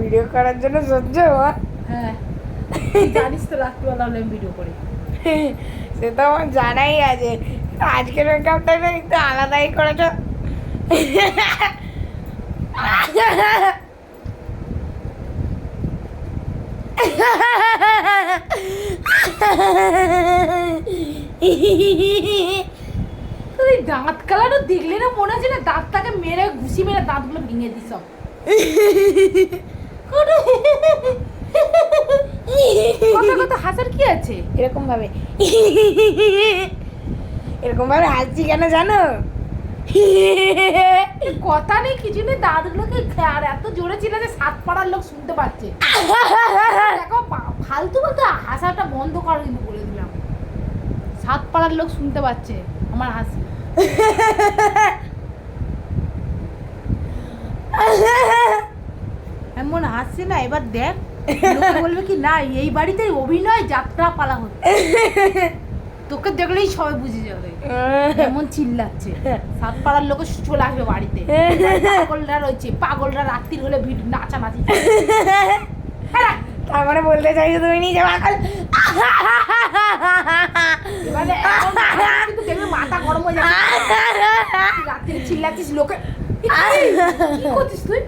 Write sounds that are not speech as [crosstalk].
Video করার জন্য সহ্য হওয়া হ্যাঁ। [laughs] জানিস তো রাত্রিবেলা হলে ভিডিও করি। সে তো আমার জানাই আছে। আজকের মেকআপটা না একটু আলাদাই করেছ। তোর এই দাঁত কালারও দেখলে না মনে হচ্ছে না দাঁতটাকে মেরে ঘুষি মেরে দাঁতগুলো ভেঙে দিস কথা কথা হাসার কি আছে? এরকম ভাবে। এরকম ভাবে হাসছি কেন জানো? কথা নেই কিছু নেই দাঁতগুলোকে আর এত জোরে ছিল যে সাত পাড়ার লোক শুনতে পাচ্ছে। দেখো ফালতু বলতে হাসাটা বন্ধ কর কিন্তু বলে দিলাম। সাত পাড়ার লোক শুনতে পাচ্ছে আমার হাসি। এমন হাসছে না এবার দেখ। বলবে কি না এই বাড়িতে অভিনয় যাত্রা পালা হচ্ছে। তোকে দেখলেই সবাই বুঝে যাবে। এমন চিল্লাচ্ছে। সাত পাড়ার লোক চলে আসবে বাড়িতে। পাগলরা রয়েছে পাগলরা রাত্রির হলে ভিড় নাচানাচি হ্যাঁ, তার মানে বলতে চাইছো তুমি নিজে পাগল? দেখবে মাথা গরম হয়ে যাবে রাত্রিরে চিল্লাচ্ছিস লোকে। কি করছিস তুই?